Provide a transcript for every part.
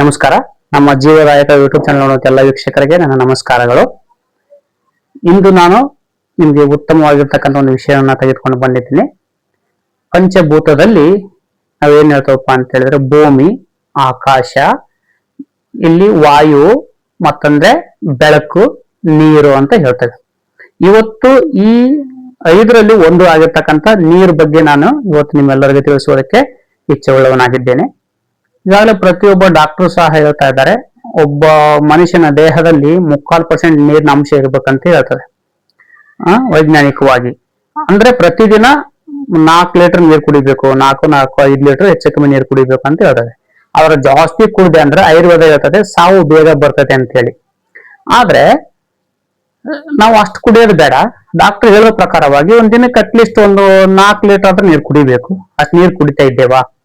ನಮಸ್ಕಾರ. ನಮ್ಮ ಜೀವದಾಯಕ YouTube channel ನೋಡುವಂತ ಎಲ್ಲ ವೀಕ್ಷಕರಿಗೆ ನನ್ನ ನಮಸ್ಕಾರಗಳು. ಇಂದು ನಾನು ನಿಮಗೆ ಉತ್ತಮವಾಗಿರ್ತಕ್ಕಂಥ ಒಂದು ವಿಷಯವನ್ನ ತೆಗೆದುಕೊಂಡು ಬಂದಿದ್ದೀನಿ. ಪಂಚಭೂತದಲ್ಲಿ ನಾವೇನ್ ಹೇಳ್ತೇವಪ್ಪ ಅಂತ ಹೇಳಿದ್ರೆ ಭೂಮಿ, ಆಕಾಶ, ಇಲ್ಲಿ ವಾಯು ಮತ್ತಂದ್ರೆ ಬೆಳಕು, ನೀರು ಅಂತ ಹೇಳ್ತೇವೆ. ಇವತ್ತು ಈ ಐದರಲ್ಲಿ ಒಂದು ಆಗಿರ್ತಕ್ಕಂಥ ನೀರು ಬಗ್ಗೆ ನಾನು ಇವತ್ತು ನಿಮ್ಮೆಲ್ಲರಿಗೂ ತಿಳಿಸುವುದಕ್ಕೆ ಇಚ್ಛೆ ಉಳ್ಳವನಾಗಿದ್ದೇನೆ. ಈಗಾಗಲೇ ಪ್ರತಿಯೊಬ್ಬ ಡಾಕ್ಟರ್ ಸಹ ಹೇಳ್ತಾ ಇದ್ದಾರೆ ಒಬ್ಬ ಮನುಷ್ಯನ ದೇಹದಲ್ಲಿ ಮುಕ್ಕಾಲು ಪರ್ಸೆಂಟ್ ನೀರಿನ ಅಂಶ ಇರ್ಬೇಕಂತ ಹೇಳ್ತಾರೆ. ಆ, ವೈಜ್ಞಾನಿಕವಾಗಿ. ಅಂದ್ರೆ ಪ್ರತಿದಿನ ನಾಲ್ಕು ಲೀಟರ್ ನೀರು ಕುಡಿಬೇಕು ನಾಲ್ಕು ನಾಲ್ಕು ಐದು ಲೀಟರ್ ಹೆಚ್ಚು ಕಮ್ಮಿ ನೀರು ಕುಡಿಬೇಕು ಅಂತ ಹೇಳ್ತಾರೆ. ಅವರ ಜಾಸ್ತಿ ಕುಡಿದೆ ಅಂದ್ರೆ ಆಯುರ್ವೇದ ಹೇಳ್ತದೆ ಸಾವು ಬೇಗ ಬರ್ತದೆ ಅಂತ ಹೇಳಿ. ಆದ್ರೆ ನಾವು ಅಷ್ಟು ಕುಡಿಯೋದು ಬೇಡ. ಡಾಕ್ಟರ್ ಹೇಳೋ ಪ್ರಕಾರವಾಗಿ ಒಂದ್ ದಿನಕ್ಕೆ ಅಟ್ಲೀಸ್ಟ್ ಒಂದು ನಾಲ್ಕು ಲೀಟರ್ ಆದ್ರೂ ನೀರು ಕುಡಿಬೇಕು. ಅಷ್ಟು ನೀರು ಕುಡಿತಾ ಇದ್ದೇವಾ?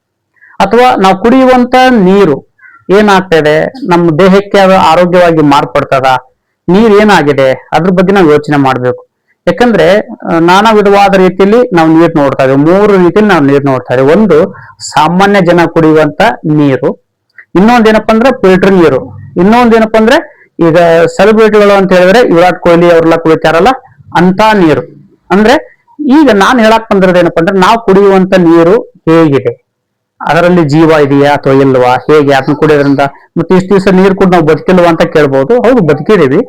ಅಥವಾ ನಾವು ಕುಡಿಯುವಂತ ನೀರು ಏನಾಗ್ತದೆ? ನಮ್ಮ ದೇಹಕ್ಕೆ ಅದು ಆರೋಗ್ಯವಾಗಿ ಮಾರ್ಪಡ್ತದ? ನೀರು ಏನಾಗಿದೆ? ಅದ್ರ ಬಗ್ಗೆ ನಾವು ಯೋಚನೆ ಮಾಡ್ಬೇಕು. ಯಾಕಂದ್ರೆ ನಾನಾ ವಿಧವಾದ ರೀತಿಯಲ್ಲಿ ನಾವು ನೀರು ನೋಡ್ತಾ ಮೂರು ರೀತಿಯಲ್ಲಿ ನಾವು ನೀರು ನೋಡ್ತಾ ಒಂದು, ಸಾಮಾನ್ಯ ಜನ ಕುಡಿಯುವಂತ ನೀರು. ಇನ್ನೊಂದ್ ಏನಪ್ಪಾ ಅಂದ್ರೆ ಫಿಲ್ಟರ್ ನೀರು. ಇನ್ನೊಂದ್ ಏನಪ್ಪ ಅಂದ್ರೆ, ಈಗ ಸೆಲೆಬ್ರಿಟಿಗಳು ಅಂತ ಹೇಳಿದ್ರೆ ವಿರಾಟ್ ಕೊಹ್ಲಿ ಅವರೆಲ್ಲ ಕುಡಿತಾರಲ್ಲ ಅಂತ ನೀರು. ಅಂದ್ರೆ, ಈಗ ನಾನ್ ಹೇಳಕ್ ಏನಪ್ಪಾ ಅಂದ್ರೆ, ನಾವು ಕುಡಿಯುವಂತ ನೀರು ಹೇಗಿದೆ? ಅದರಲ್ಲಿ ಜೀವ ಇದೆಯಾ ಅಥವಾ ಇಲ್ವಾ? ಹೇಗೆ? ಅದನ್ನ ಕುಡಿಯೋದ್ರಿಂದ ಮತ್ತೆ ಇಷ್ಟು ದಿವಸ ನೀರು ಕೂಡ ನಾವು ಬದುಕಿಲ್ವಾ ಅಂತ ಕೇಳ್ಬಹುದು ಹೌದು ಬದುಕಿದೀವಿ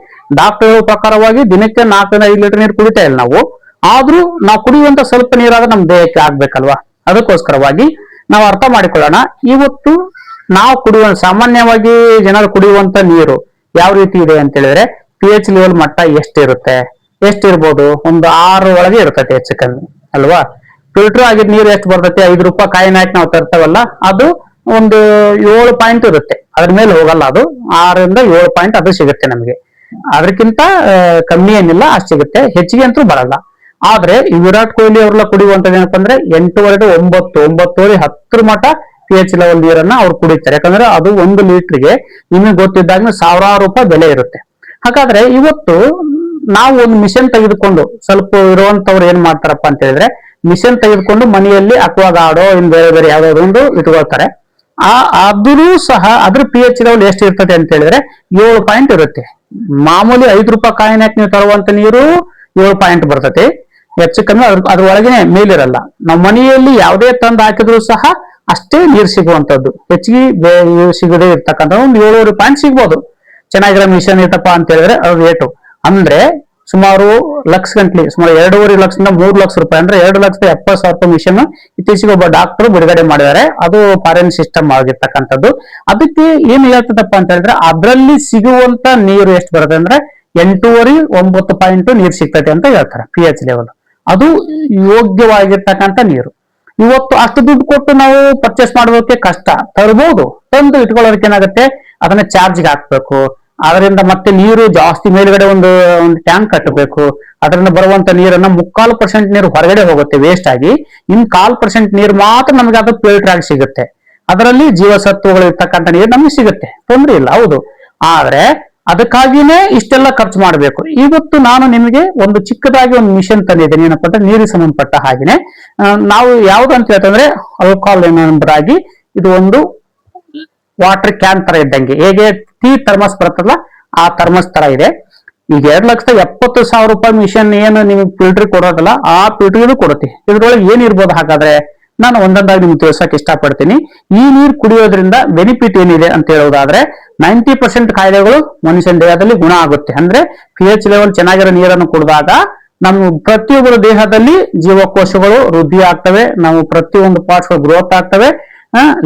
ಡಾಕ್ಟರ್ ಪ್ರಕಾರವಾಗಿ ದಿನಕ್ಕೆ ನಾಲ್ಕರಿಂದ ಐದು ಲೀಟರ್ ನೀರು ಕುಡಿತಾ ಇಲ್ಲ ನಾವು. ಆದ್ರೂ ನಾವು ಕುಡಿಯುವಂತ ಸ್ವಲ್ಪ ನೀರಾದ್ರೆ ನಮ್ಮ ದೇಹಕ್ಕೆ ಆಗ್ಬೇಕಲ್ವಾ? ಅದಕ್ಕೋಸ್ಕರವಾಗಿ ನಾವು ಅರ್ಥ ಮಾಡಿಕೊಳ್ಳೋಣ. ಇವತ್ತು ನಾವು ಕುಡಿಯುವ, ಸಾಮಾನ್ಯವಾಗಿ ಜನರು ಕುಡಿಯುವಂತ ನೀರು ಯಾವ ರೀತಿ ಇದೆ ಅಂತ ಹೇಳಿದ್ರೆ ಪಿ ಎಚ್ ಲೆವೆಲ್ ಮಟ್ಟ ಎಷ್ಟಿರುತ್ತೆ? ಎಷ್ಟಿರ್ಬೋದು? ಒಂದು ಆರು ಒಳಗೆ ಇರುತ್ತೆ ಹೆಚ್ಚು ಕಮ್ಮಿ ಅಲ್ವಾ? ಫಿಲ್ಟರ್ ಆಗಿದ್ ನೀರು ಎಷ್ಟು ಬರ್ತೈತಿ? ಐದು ರೂಪಾಯಿ ಕಾಯಿನ ಹಾಕಿ ನಾವು ತರ್ತೇವಲ್ಲ, ಅದು ಒಂದು ಏಳು ಪಾಯಿಂಟ್ ಇರುತ್ತೆ. ಅದ್ರ ಮೇಲೆ ಹೋಗಲ್ಲ ಅದು. ಆರರಿಂದ ಏಳು ಪಾಯಿಂಟ್ ಅದು ಸಿಗುತ್ತೆ ನಮಗೆ. ಅದಕ್ಕಿಂತ ಕಮ್ಮಿ ಏನಿಲ್ಲ, ಅಷ್ಟು ಸಿಗುತ್ತೆ. ಹೆಚ್ಚಿಗೆ ಅಂತೂ ಬರಲ್ಲ. ಆದ್ರೆ ಈ ವಿರಾಟ್ ಕೊಹ್ಲಿ ಅವ್ರೆಲ್ಲ ಕುಡಿಯುವಂತದ್ದು ಏನಪ್ಪಂದ್ರೆ ಅಂದ್ರೆ ಎಂಟೂವರೆ ಒಂಬತ್ತು, ಒಂಬತ್ತುವರೆ ಹತ್ತರ ಮಟ್ಟ ಪಿ ಎಚ್ ಲೆವೆಲ್ ನೀರನ್ನ ಅವ್ರು ಕುಡಿತಾರೆ. ಯಾಕಂದ್ರೆ ಅದು ಒಂದು ಲೀಟರ್ಗೆ ನಿಮಗೆ ಗೊತ್ತಿದ್ದಾಗ ಸಾವಿರಾರು ರೂಪಾಯಿ ಬೆಲೆ ಇರುತ್ತೆ. ಹಾಗಾದ್ರೆ ಇವತ್ತು ನಾವು ಒಂದು ಮಿಷನ್ ತೆಗೆದುಕೊಂಡು ಸ್ವಲ್ಪ ಇರುವಂತವ್ರು ಏನ್ ಮಾಡ್ತಾರಪ್ಪ ಅಂತ ಹೇಳಿದ್ರೆ ಮಿಷನ್ ತೆಗೆದುಕೊಂಡು ಮನೆಯಲ್ಲಿ ಅಕ್ವಾಗಾಡೋ ಇನ್ ಬೇರೆ ಬೇರೆ ಯಾವ್ದಾದ್ರು ಒಂದು ಇಟ್ಕೊಳ್ತಾರೆ. ಆ ಆದ್ರೂ ಸಹ ಅದ್ರ ಪಿ ಎಚ್ ಲೆವೆಲ್ ಎಷ್ಟು ಇರ್ತದೆ ಅಂತ ಹೇಳಿದ್ರೆ ಏಳು ಪಾಯಿಂಟ್ ಇರುತ್ತೆ. ಮಾಮೂಲಿ ಐದು ರೂಪಾಯಿ ಕಾಯಿನ ನೀವು ತರುವಂತ ನೀರು ಏಳು ಪಾಯಿಂಟ್ ಬರ್ತತಿ ಹೆಚ್ಚು ಕಮ್ಮಿ ಅದ್ರ ಅದ್ರ ಒಳಗೇನೆ ಮೇಲಿರಲ್ಲ. ನಾವು ಮನೆಯಲ್ಲಿ ಯಾವುದೇ ತಂದು ಹಾಕಿದ್ರು ಸಹ ಅಷ್ಟೇ ನೀರು ಸಿಗುವಂತದ್ದು. ಹೆಚ್ಚಿಗೆ ಸಿಗದೆ ಇರ್ತಕ್ಕಂಥ ಒಂದು ಏಳುವರೆ ಪಾಯಿಂಟ್ ಸಿಗ್ಬೋದು. ಚೆನ್ನಾಗಿರೋ ಮಿಷನ್ ಇತ್ತಪ್ಪ ಅಂತ ಹೇಳಿದ್ರೆ ಅದು ರೇಟು ಅಂದ್ರೆ ಸುಮಾರು ಲಕ್ಷ ಗಂಟ್ಲಿ, ಸುಮಾರು ಎರಡೂವರೆ ಲಕ್ಷದಿಂದ ಮೂರ್ ಲಕ್ಷ ರೂಪಾಯಿ, ಅಂದ್ರೆ ಎರಡು ಲಕ್ಷದ ಎಪ್ಪತ್ತು ಸಾವಿರ ರೂಪಾಯಿ ಮಿಷನ್ ಇತ್ತೀಚೆಗೆ ಒಬ್ಬ ಡಾಕ್ಟರ್ ಬಿಡುಗಡೆ ಮಾಡಿದ್ದಾರೆ. ಅದು ಫಾರಿನ್ ಸಿಸ್ಟಮ್ ಆಗಿರ್ತಕ್ಕಂಥದ್ದು. ಅದಕ್ಕೆ ಏನ್ ಹೇಳ್ತದಪ್ಪ ಅಂತ ಹೇಳಿದ್ರೆ, ಅದರಲ್ಲಿ ಸಿಗುವಂತ ನೀರು ಎಷ್ಟು ಬರುತ್ತೆ ಅಂದ್ರೆ ಎಂಟೂವರೆ ಒಂಬತ್ತು ಪಾಯಿಂಟ್ ನೀರು ಸಿಗ್ತದೆ ಅಂತ ಹೇಳ್ತಾರೆ ಪಿ ಎಚ್ ಲೆವೆಲ್ ಅದು ಯೋಗ್ಯವಾಗಿರ್ತಕ್ಕಂಥ ನೀರು. ಇವತ್ತು ಅಷ್ಟು ದುಡ್ಡು ಕೊಟ್ಟು ನಾವು ಪರ್ಚೇಸ್ ಮಾಡೋದಕ್ಕೆ ಕಷ್ಟ. ತರಬಹುದು ತಂದು ಇಟ್ಕೊಳ್ಳೋದಕ್ಕೆ ಏನಾಗುತ್ತೆ? ಅದನ್ನ ಚಾರ್ಜ್ಗೆ ಹಾಕ್ಬೇಕು. ಅದರಿಂದ ಮತ್ತೆ ನೀರು ಜಾಸ್ತಿ ಮೇಲ್ಗಡೆ ಒಂದು ಒಂದು ಟ್ಯಾಂಕ್ ಕಟ್ಟಬೇಕು. ಅದರಿಂದ ಬರುವಂತ ನೀರನ್ನ ಮುಕ್ಕಾಲು ಪರ್ಸೆಂಟ್ ನೀರು ಹೊರಗಡೆ ಹೋಗುತ್ತೆ ವೇಸ್ಟ್ ಆಗಿ. ಇನ್ ಕಾಲ್ ಪರ್ಸೆಂಟ್ ನೀರು ಮಾತ್ರ ನಮಗೆ ಅದು ಫಿಲ್ಟರ್ ಆಗಿ ಸಿಗುತ್ತೆ. ಅದರಲ್ಲಿ ಜೀವಸತ್ವಗಳು ಇರ್ತಕ್ಕಂಥ ನೀರು ನಮಗೆ ಸಿಗುತ್ತೆ. ತೊಂದರೆ ಇಲ್ಲ, ಹೌದು. ಆದ್ರೆ ಅದಕ್ಕಾಗಿನೇ ಇಷ್ಟೆಲ್ಲ ಖರ್ಚು ಮಾಡಬೇಕು. ಇವತ್ತು ನಾನು ನಿಮಗೆ ಒಂದು ಚಿಕ್ಕದಾಗಿ ಒಂದು ಮಿಷನ್ ತಂದಿದ್ದೇನೆ. ಏನಪ್ಪ ಅಂದ್ರೆ ನೀರಿಗೆ ಸಂಬಂಧಪಟ್ಟ ಹಾಗೆನೆ. ನಾವು ಯಾವ್ದು ಅಂತ ಹೇಳ್ತಂದ್ರೆ ಅಲ್ಕಾಲ್ ನಂಬರ್ ಆಗಿ ಇದು ಒಂದು ವಾಟರ್ ಕ್ಯಾನ್ ತರ ಇದ್ದಂಗೆ. ಹೇಗೆ? ಟೀ ಥರ್ಮಸ್ ಬರುತ್ತಲ್ಲ, ಆ ಥರ್ಮಸ್ ತರ ಇದೆ. ಈಗ ಎರಡ್ ಲಕ್ಷದ ಎಪ್ಪತ್ತು ಸಾವಿರ ರೂಪಾಯಿ ಮಿಷನ್ ಏನು ನಿಮಗೆ ಫಿಲ್ಟರ್ ಕೊಡೋದಲ್ಲ, ಆ ಫಿಲ್ಟರ್ ಕೊಡುತ್ತೆ. ಇದ್ರೊಳಗೆ ಏನ್ ಇರ್ಬೋದು ಹಾಗಾದ್ರೆ? ನಾನು ಒಂದೊಂದಾಗಿ ನಿಮ್ಗೆ ತಿಳಿಸಕ್ ಇಷ್ಟಪಡ್ತೀನಿ. ಈ ನೀರು ಕುಡಿಯೋದ್ರಿಂದ ಬೆನಿಫಿಟ್ ಏನಿದೆ ಅಂತ ಹೇಳೋದಾದ್ರೆ ನೈಂಟಿ ಪರ್ಸೆಂಟ್ ಕಾಯಿಲೆಗಳು ಮನುಷ್ಯನ ದೇಹದಲ್ಲಿ ಗುಣ ಆಗುತ್ತೆ. ಅಂದ್ರೆ ಪಿ ಎಚ್ ಲೆವೆಲ್ ಚೆನ್ನಾಗಿರೋ ನೀರನ್ನು ಕುಡಿದಾಗ ನಮ್ಮ ಪ್ರತಿಯೊಬ್ಬರ ದೇಹದಲ್ಲಿ ಜೀವಕೋಶಗಳು ವೃದ್ಧಿ ಆಗ್ತವೆ, ನಾವು ಪ್ರತಿಯೊಂದು ಪಾರ್ಟ್ಸ್ ಗ್ರೋತ್ ಆಗ್ತವೆ.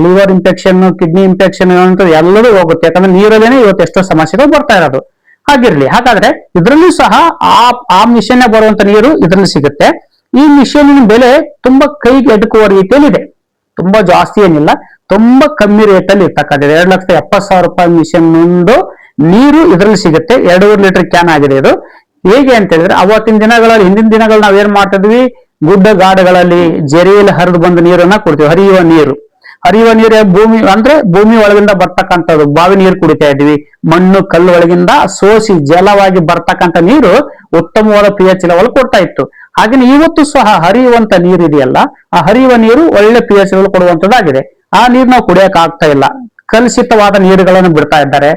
ಲಿವರ್ ಇನ್ಫೆಕ್ಷನ್ ಕಿಡ್ನಿ ಇನ್ಫೆಕ್ಷನ್ ಎಲ್ಲರೂ ಹೋಗುತ್ತೆ. ಯಾಕಂದ್ರೆ ನೀರಲ್ಲೇನೆ ಇವತ್ತು ಎಷ್ಟೋ ಸಮಸ್ಯೆಗಳು ಬರ್ತಾ ಇರೋದು. ಹಾಗಿರ್ಲಿ, ಹಾಗಾದ್ರೆ ಇದರಲ್ಲೂ ಸಹ ಆ ಆ ಮಿಷನ್ ಬರುವಂತ ನೀರು ಇದರಲ್ಲಿ ಸಿಗುತ್ತೆ. ಈ ಮಿಷನ್ ಬೆಲೆ ತುಂಬಾ ಕೈಗೆ ಎಟುಕುವ ರೀತಿಯಲ್ಲಿ ಇದೆ. ತುಂಬಾ ಜಾಸ್ತಿ ಏನಿಲ್ಲ, ತುಂಬಾ ಕಮ್ಮಿ ರೇಟಲ್ಲಿ ಇರ್ತಕ್ಕಂಥದ್ದು. ಎರಡು ಲಕ್ಷದ ಎಪ್ಪತ್ ಸಾವಿರ ರೂಪಾಯಿ ಮಿಷನ್ ಒಂದು ನೀರು ಇದರಲ್ಲಿ ಸಿಗುತ್ತೆ. ಎರಡೂವರೆ ಲೀಟರ್ ಕ್ಯಾನ್ ಆಗಿದೆ ಇದು. ಹೇಗೆ ಅಂತ ಹೇಳಿದ್ರೆ, ಅವತ್ತಿನ ದಿನಗಳಲ್ಲಿ, ಹಿಂದಿನ ದಿನಗಳಲ್ಲಿ ನಾವ್ ಏನ್ ಮಾಡ್ತಾ ಗುಡ್ಡ ಗಾಡುಗಳಲ್ಲಿ ಜರಿಯಲ್ಲಿ ಹರಿದು ಬಂದ ನೀರನ್ನ ಕೊಡ್ತೀವಿ, ಹರಿಯುವ ನೀರು. ಹರಿಯುವ ನೀರು ಭೂಮಿ ಅಂದ್ರೆ ಭೂಮಿ ಒಳಗಿಂದ ಬರ್ತಕ್ಕಂಥದ್ದು. ಬಾವಿ ನೀರು ಕುಡಿತಾ ಇದ್ವಿ ಮಣ್ಣು ಕಲ್ಲು ಒಳಗಿಂದ ಸೋಸಿ ಜಲವಾಗಿ ಬರ್ತಕ್ಕಂಥ ನೀರು ಉತ್ತಮವಾದ ಪಿ ಎಚ್ ಲೆವೆಲ್ ಕೊಡ್ತಾ ಇತ್ತು. ಹಾಗೆ ಇವತ್ತು ಸಹ ಹರಿಯುವಂತ ನೀರು ಇದೆಯಲ್ಲ, ಆ ಹರಿಯುವ ನೀರು ಒಳ್ಳೆ ಪಿ ಎಚ್ ಲೆವೆಲ್ ಕೊಡುವಂತದ್ದಾಗಿದೆ ಆ ನೀರು ನಾವು ಕುಡಿಯಕ್ ಆಗ್ತಾ ಇಲ್ಲ. ಕಲುಷಿತವಾದ ನೀರುಗಳನ್ನು ಬಿಡ್ತಾ ಇದ್ದಾರೆ.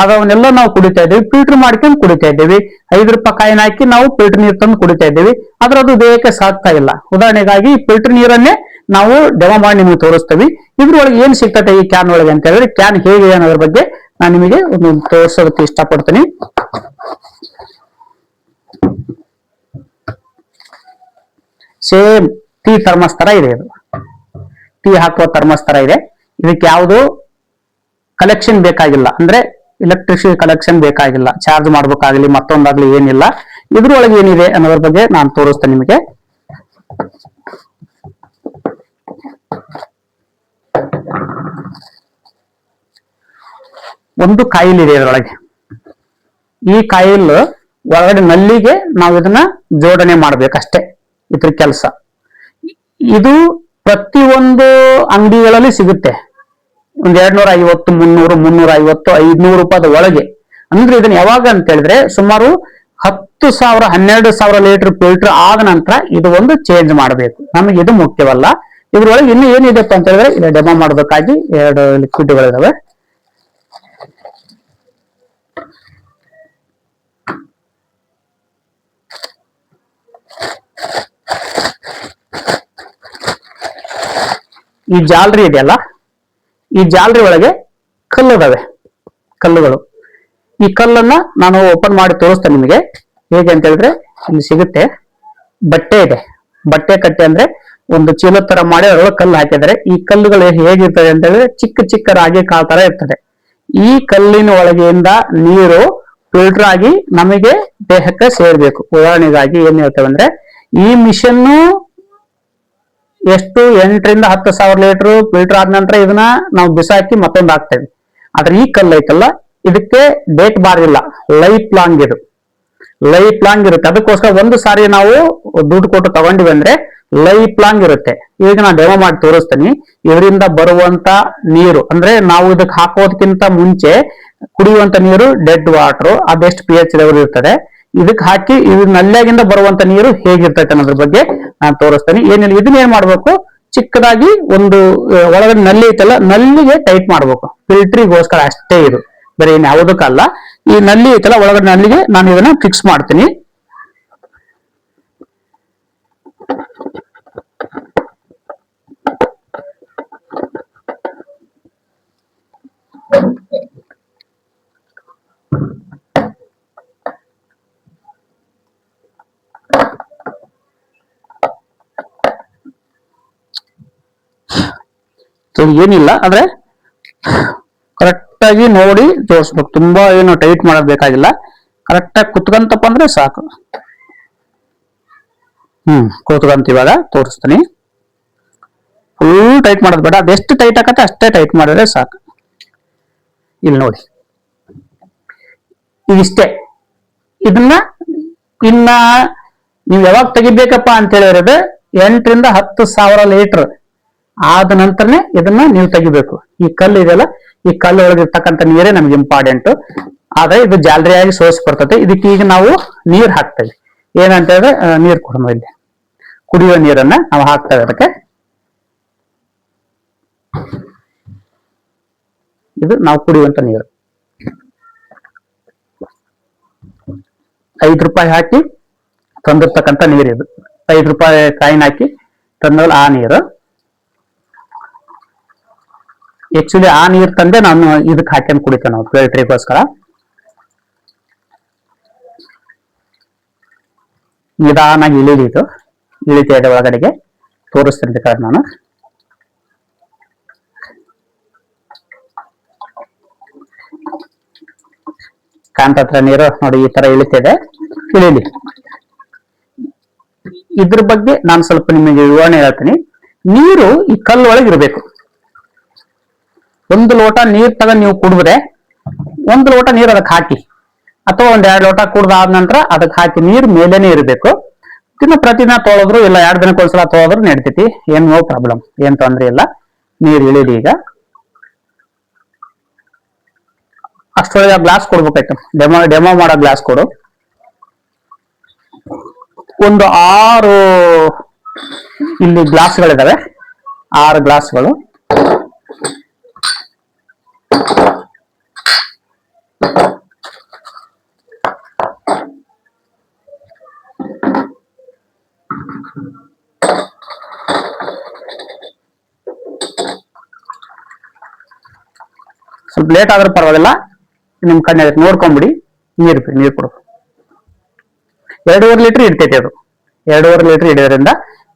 ಅದನ್ನೆಲ್ಲ ನಾವು ಕುಡಿತಾ ಇದ್ದೀವಿ. ಫಿಲ್ಟರ್ ಮಾಡ್ಕೊಂಡು ಕುಡಿತಾ ಇದ್ದೀವಿ. ಐದು ರೂಪಾಯಿ ಕಾಯಿನ ಹಾಕಿ ನಾವು ಫಿಲ್ಟರ್ ನೀರು ತಂದು ಕುಡಿತಾ ಇದ್ದೀವಿ. ಆದ್ರೆ ಅದು ದೇಹಕ್ಕೆ ಸಾಕ್ತಾ ಇಲ್ಲ. ಉದಾಹರಣೆಗಾಗಿ ಫಿಲ್ಟರ್ ನೀರನ್ನೇ ನಾವು ಡೆಮೋ ಮಾಡಿ ನಿಮಗೆ ತೋರಿಸ್ತೀವಿ. ಇದ್ರೊಳಗೆ ಏನ್ ಸಿಗ್ತದೆ ಈ ಕ್ಯಾನ್ ಒಳಗೆ ಅಂತ ಹೇಳಿದ್ರೆ ಕ್ಯಾನ್ ಹೇಗೆ ಅನ್ನೋದ್ರ ಬಗ್ಗೆ ನಾನು ನಿಮಗೆ ಒಂದು ತೋರಿಸೋದಕ್ಕೆ ಇಷ್ಟಪಡ್ತೀನಿ. ಸೇಮ್ ಟೀ ಥರ್ಮಸ್ ತರ ಇದೆ ಇದು. ಟೀ ಹಾಕುವ ಥರ್ಮಸ್ ತರ ಇದೆ. ಇದಕ್ಕೆ ಯಾವುದು ಕಲೆಕ್ಷನ್ ಬೇಕಾಗಿಲ್ಲ. ಅಂದ್ರೆ ಎಲೆಕ್ಟ್ರಿಸಿಟಿ ಕಲೆಕ್ಷನ್ ಬೇಕಾಗಿಲ್ಲ. ಚಾರ್ಜ್ ಮಾಡ್ಬೇಕಾಗ್ಲಿ ಮತ್ತೊಂದಾಗ್ಲಿ ಏನಿಲ್ಲ. ಇದ್ರೊಳಗೆ ಏನಿದೆ ಅನ್ನೋದ್ರ ಬಗ್ಗೆ ನಾನು ತೋರಿಸ್ತೇನೆ ನಿಮಗೆ. ಒಂದು ಕಾಯಿಲ್ ಇದೆ ಇದರೊಳಗೆ. ಈ ಕಾಯಿಲ್ ಒಳಗಡೆ ನಲ್ಲಿಗೆ ನಾವು ಇದನ್ನ ಜೋಡಣೆ ಮಾಡ್ಬೇಕಷ್ಟೇ ಇದ್ರ ಕೆಲಸ. ಇದು ಪ್ರತಿಯೊಂದು ಅಂಗಡಿಗಳಲ್ಲಿ ಸಿಗುತ್ತೆ. ಒಂದ್ ಎರಡ್ನೂರ ಐವತ್ತು ಮುನ್ನೂರು ಮುನ್ನೂರ ಐವತ್ತು ಐದ್ನೂರು ರೂಪಾಯದ ಒಳಗೆ. ಅಂದ್ರೆ ಇದನ್ನ ಯಾವಾಗ ಅಂತ ಹೇಳಿದ್ರೆ ಸುಮಾರು ಹತ್ತು ಸಾವಿರ, ಹನ್ನೆರಡು ಸಾವಿರ ಲೀಟರ್ ಫಿಲ್ಟರ್ ಆದ ನಂತರ ಇದು ಒಂದು ಚೇಂಜ್ ಮಾಡಬೇಕು. ನಮಗೆ ಇದು ಮುಖ್ಯವಲ್ಲ. ಇದ್ರೊಳಗೆ ಇನ್ನು ಏನಿದೆ ಅಂತ ಹೇಳಿದ್ರೆ ಡೆಮೋ ಮಾಡಬೇಕಾಗಿ ಎರಡು ಲಿಕ್ವಿಡ್ಗಳಿದಾವೆ ಈ ಜಾಲರಿ ಇದೆಯಲ್ಲ? ಈ ಜಾಲರಿ ಒಳಗೆ ಕಲ್ಲದವೆ ಕಲ್ಲುಗಳು. ಈ ಕಲ್ಲನ್ನ ನಾನು ಓಪನ್ ಮಾಡಿ ತೋರಿಸ್ತೇನೆ ನಿಮಗೆ. ಹೇಗೆ ಅಂತ ಹೇಳಿದ್ರೆ ಇಲ್ಲಿ ಸಿಗುತ್ತೆ. ಬಟ್ಟೆ ಇದೆ. ಬಟ್ಟೆ ಕಟ್ಟೆ ಅಂದ್ರೆ ಒಂದು ಚೀಲ ತರ ಮಾಡಿ ಅದರೊಳಗೆ ಕಲ್ಲು ಹಾಕಿದರೆ ಈ ಕಲ್ಲುಗಳು ಹೇಗಿರ್ತದೆ ಅಂತ ಹೇಳಿದ್ರೆ ಚಿಕ್ಕ ಚಿಕ್ಕ ರಾಗಿ ಕಾಳು ತರ ಇರ್ತದೆ. ಈ ಕಲ್ಲಿನ ಒಳಗೆಯಿಂದ ನೀರು ಫಿಲ್ಟರ್ ಆಗಿ ನಮಗೆ ದೇಹಕ್ಕೆ ಸೇರ್ಬೇಕು. ಉದಾಹರಣೆಗಾಗಿ ಏನ್ ಹೇಳ್ತೇವೆ ಅಂದ್ರೆ ಈ ಮಿಷನ್ನು ಎಷ್ಟು ಎಂಟರಿಂದ ಹತ್ತು ಸಾವಿರ ಲೀಟರ್ ಫಿಲ್ಟರ್ ಆದ ನಂತರ ಇದನ್ನ ನಾವು ಬಿಸಾಕಿ ಮತ್ತೊಂದು ಹಾಕ್ತೇವೆ. ಆದ್ರೆ ಈ ಕಲ್ಲು ಐತಲ್ಲ, ಇದಕ್ಕೆ ಡೇಟ್ ಬಾರ್ ಇಲ್ಲ. ಲೈಫ್ ಲಾಂಗ್ ಇದು. ಲೈಫ್ ಲಾಂಗ್ ಇರುತ್ತೆ. ಅದಕ್ಕೋಸ್ಕರ ಒಂದು ಸಾರಿ ನಾವು ದುಡ್ಡು ಕೊಟ್ಟು ತಗೊಂಡಿವಿ ಅಂದ್ರೆ ಲೈಫ್ ಲಾಂಗ್ ಇರುತ್ತೆ. ಈಗ ನಾನು ಡೆಮೋ ಮಾಡಿ ತೋರಿಸ್ತೀನಿ. ಇದರಿಂದ ಬರುವಂತ ನೀರು, ಅಂದ್ರೆ ನಾವು ಇದಕ್ಕೆ ಹಾಕೋದಕ್ಕಿಂತ ಮುಂಚೆ ಕುಡಿಯುವಂತ ನೀರು ಡೆಡ್ ವಾಟರ್ ಅದೆಷ್ಟು ಪಿ ಎಚ್ ಲೆವೆಲ್ ಇರ್ತದೆ. ಇದಕ್ಕೆ ಹಾಕಿ ಇದು ನಲ್ಯಾಗಿಂದ ಬರುವಂತ ನೀರು ಹೇಗಿರ್ತೈತೆ ಅನ್ನೋದ್ರ ಬಗ್ಗೆ ನಾನು ತೋರಿಸ್ತೇನೆ. ಏನಿಲ್ಲ, ಇದನ್ನ ಏನ್ ಮಾಡ್ಬೇಕು? ಚಿಕ್ಕದಾಗಿ ಒಂದು ಒಳಗಡೆ ನಲ್ಲಿ ಐತಲ್ಲ, ನಲ್ಲಿಗೆ ಟೈಟ್ ಮಾಡ್ಬೇಕು. ಫಿಲ್ಟ್ರಿಗೋಸ್ಕರ ಅಷ್ಟೇ ಇದು. ಬರೀ ಇನ್ ಯಾವುದಕ್ಕಲ್ಲ ಈ ನಲ್ಲಿ ಐತಲ್ಲ, ಒಳಗಡೆ ನಲ್ಲಿಗೆ ನಾನು ಇದನ್ನ ಫಿಕ್ಸ್ ಮಾಡ್ತೀನಿ. So, ಏನಿಲ್ಲ ಆದ್ರೆ ಕರೆಕ್ಟ್ ಆಗಿ ನೋಡಿ ತೋರಿಸ್ಬೇಕು. ತುಂಬಾ ಏನು ಟೈಟ್ ಮಾಡಬೇಕಾಗಿಲ್ಲ ಬೇಕಾಗಿಲ್ಲ. ಕರೆಕ್ಟ್ ಆಗಿ ಕುತ್ಕಂತಪ್ಪ ಅಂದ್ರೆ ಸಾಕು. ಹ್ಮ್ ಕುತ್ಕಂತ ಇವಾಗ ತೋರಿಸ್ತೀನಿ. ಫುಲ್ ಟೈಟ್ ಮಾಡೋದು ಬೇಡ. ಅದೆಷ್ಟು ಟೈಟ್ ಆಗತ್ತೆ ಅಷ್ಟೇ ಟೈಟ್ ಮಾಡಿದ್ರೆ ಸಾಕು. ಇಲ್ಲಿ ನೋಡಿ. ಇದಿಷ್ಟೇ ಇದನ್ನ ಇನ್ನ ನೀವು ಯಾವಾಗ ತೆಗಿಬೇಕಪ್ಪ ಅಂತ ಹೇಳಿರೋದು ಎಂಟರಿಂದ ಹತ್ತು ಸಾವಿರ ಲೀಟರ್ ಆದ ನಂತರನೇ ಇದನ್ನ ನೀವು ತೆಗಿಬೇಕು. ಈ ಕಲ್ಲು ಇದೆಯಲ್ಲ, ಈ ಕಲ್ಲು ಒಳಗಿರ್ತಕ್ಕಂಥ ನೀರೇ ನಮ್ಗೆ ಇಂಪಾರ್ಟೆಂಟ್ ಆದ್ರೆ ಇದು ಜಾಲರಿಯಾಗಿ ಸೋಸಿ ಬರ್ತದೆ ಇದಕ್ಕೆ ಈಗ ನಾವು ನೀರ್ ಹಾಕ್ತೇವೆ. ಏನಂತ ಹೇಳಿದ್ರೆ ನೀರು ನೀರ್ ಕೊಡೋಣ ಇಲ್ಲಿ. ಕುಡಿಯುವ ನೀರನ್ನ ನಾವು ಹಾಕ್ತೇವೆ ಅದಕ್ಕೆ. ಇದು ನಾವು ಕುಡಿಯುವಂತ ನೀರು. ಐದು ರೂಪಾಯಿ ಹಾಕಿ ತಂದಿರ್ತಕ್ಕಂಥ ನೀರು ಇದು. ಐದು ರೂಪಾಯಿ ಕಾಯಿನ್ ಹಾಕಿ ತಂದವಲ್ಲ ಆ ನೀರು. ಆಕ್ಚುಲಿ ಆ ನೀರ್ ತಂದೆ ನಾನು ಇದಕ್ಕೆ ಹಾಕ್ಯಂಡ್ ಕುಡಿತೇನೆ ನಾವು ಫಿಲ್ಟ್ರಿಗೋಸ್ಕರ ನಿಧಾನಾಗಿ ಇಳಿದಿತ್ತು ಇಳಿತಾ ಇದೆ ಒಳಗಡೆಗೆ. ತೋರಿಸ್ತೀನಿ ಬೇಕಾದ್ರೆ ನಾನು. ಕಾಂತತ್ರ ನೀರು ನೋಡಿ ಈ ತರ ಇಳಿತಿದೆ ಇಳಿಲಿ. ಇದ್ರ ಬಗ್ಗೆ ನಾನು ಸ್ವಲ್ಪ ನಿಮಗೆ ವಿವರಣೆ ಹೇಳ್ತೀನಿ. ನೀರು ಈ ಕಲ್ಲು ಒಳಗೆ ಇರಬೇಕು. ಒಂದು ಲೋಟ ನೀರ್ ತಗ ನೀವು ಕುಡಿದ್ರೆ, ಒಂದು ಲೋಟ ನೀರ್ ಅದಕ್ಕೆ ಹಾಕಿ. ಅಥವಾ ಒಂದ್ ಎರಡು ಲೋಟ ಕುಡ್ದಾದ ನಂತರ ಅದಕ್ಕೆ ಹಾಕಿ ನೀರು ಮೇಲೇನೆ ಇರಬೇಕು. ದಿನ ಪ್ರತಿದಿನ ತೊಳೆದ್ರು ಇಲ್ಲ, ಎರಡು ದಿನಕ್ಕೆ ಒಂದ್ಸಲ ತೊಳೆದ್ರು ನಡಿತೈತಿ. ಏನ್ ನೋ ಪ್ರಾಬ್ಲಮ್, ಏನ್ ತೊಂದ್ರೆ ಇಲ್ಲ. ನೀರು ಇಳಿದ ಈಗ. ಅಷ್ಟೊಳಗೆ ಗ್ಲಾಸ್ ಕೊಡ್ಬೇಕಾಯ್ತು. ಡೆಮೋ ಡೆಮೋ ಮಾಡೋ ಗ್ಲಾಸ್ ಕೊಡು. ಒಂದು ಆರು ಇಲ್ಲಿ ಗ್ಲಾಸ್ಗಳಿದಾವೆ. ಆರು ಗ್ಲಾಸ್ಗಳು ಸ್ವಲ್ಪ ಲೇಟ್ ಆದ್ರೂ ಪರವಾಗಿಲ್ಲ. ನಿಮ್ ಕಣ್ಣ ನೋಡ್ಕೊಂಬಿಡಿ, ನೀರು ನೀರು ಕೊಡು ಎರಡೂವರೆ ಲೀಟರ್ ಇಡ್ತೈತಿ ಅದು. ಎರಡೂವರೆ ಲೀಟರ್ ಇಡೋದ್ರಿಂದ